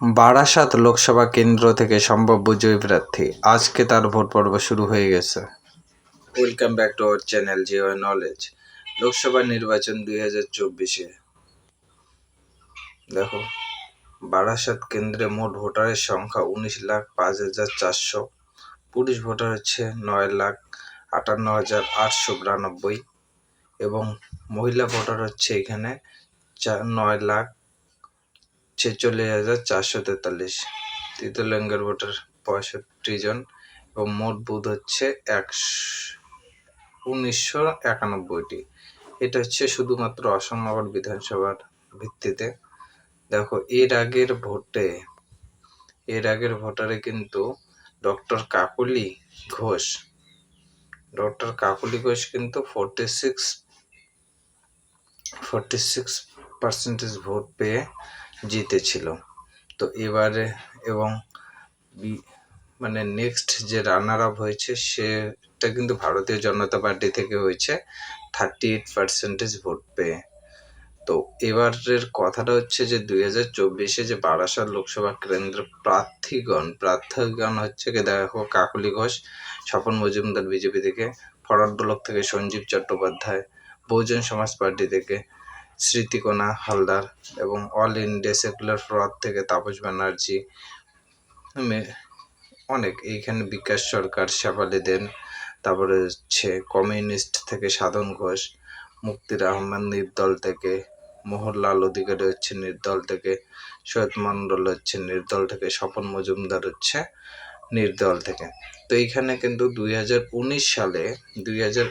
বারাসাত লোকসভা কেন্দ্র থেকে সম্ভাব্য জয়ী প্রার্থী। আজকে তার ভোট পর্ব শুরু হয়ে গেছে। Welcome back to our channel Geo knowledge Lok Sabha নির্বাচন দুই হাজার চব্বিশে। দেখো, বারাসাত কেন্দ্রে মোট ভোটারের সংখ্যা উনিশ লাখ পাঁচ হাজার চারশো। পুরুষ ভোটার হচ্ছে নয় লাখ আটান্ন হাজার আটশো বিরানব্বই। এবং মহিলা ভোটার হচ্ছে এখানে চার নয় লাখ ছেচল্লিশ হাজার চারশো তেতাল্লিশ। তৃতীয় ভোটার পঁয়ষট্টি জন এবং মোট বুথ হচ্ছে একশো উনিশশো একানব্বইটি। এটা হচ্ছে শুধুমাত্র অসমনগর বিধানসভার ভিত্তিতে। দেখো, এর আগের ভোটে, এর আগের ভোটারে কিন্তু ডক্টর কাকলি ঘোষ, ডক্টর কাকলি ঘোষ কিন্তু forty six forty six percentage vote পেয়ে জিতেছিল। তো এবারে এবং মানে নেক্সট যে রানার আপ হয়েছে সেটা কিন্তু ভারতীয় জনতা পার্টি থেকে হয়েছে থার্টি এইট পার্সেন্টেজ ভোট পেয়ে। তো এবারের কথাটা হচ্ছে যে দুই হাজার চব্বিশে যে বারাসাত লোকসভা কেন্দ্র প্রার্থীগণ প্রার্থীগণ হচ্ছে কি দেখো কাকলি ঘোষ, স্বপন মজুমদার বিজেপি থেকে ফরওয়ার্ড ব্লক থেকে সঞ্জীব চট্টোপাধ্যায়, বহুজন সমাজ পার্টি থেকে স্মৃতিকণা হালদার এবং অল ইন্ডিয়া সেকুলার ফ্রড থেকে তাপস ব্যানার্জি অনেক। এইখানে বিকাশ সরকার শেফালি দেন, তারপরে হচ্ছে কমিউনিস্ট থেকে সাধন ঘোষ, মুক্তির আহমেদ নির্দল থেকে, মোহনলাল অধিকারী হচ্ছে নির্দল থেকে, সৈয়দ মন্ডল হচ্ছে নির্দল থেকে, স্বপন মজুমদার হচ্ছে নির্দল থেকে। তো এইখানে কিন্তু দুই সালে, দুই হাজার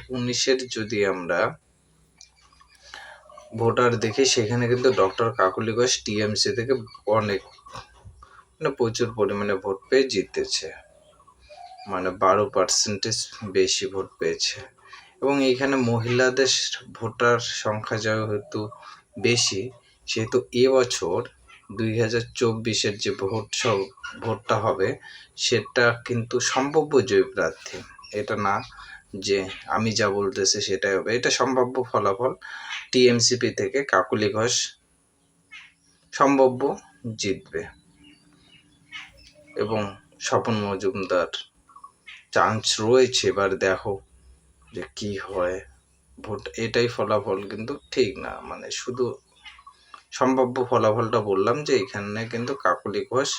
যদি আমরা ভোটার দেখি সেখানে কিন্তু ডক্টর কাকুলি ঘোষ টিএমসি থেকে অনেক মানে প্রচুর পরিমাণে ভোট পেয়ে জিতেছে। মানে বারো পার্সেন্টেজ বেশি ভোট পেয়েছে। এবং এইখানে মহিলাদের ভোটার সংখ্যা যেহেতু বেশি, সেহেতু এবছর দুই হাজার চব্বিশের যে ভোট ভোটটা হবে, সেটা কিন্তু সম্ভাব্য জয়ী প্রার্থী। এটা না যে আমি যা বলতেছি সেটাই হবে। এটা সম্ভাব্য ফলাফল টিএমসিপি থেকে কাকুলি ঘোষ সম্ভাব্য জিতবে এবং স্বপন মজুমদার চান্স রয়েছে। এবার দেখো যে কি হয়। ভোট এটাই ফলাফল কিন্তু ঠিক না। মানে শুধু সম্ভাব্য ফলাফলটা বললাম যে এখানে কিন্তু কাকলি ঘোষ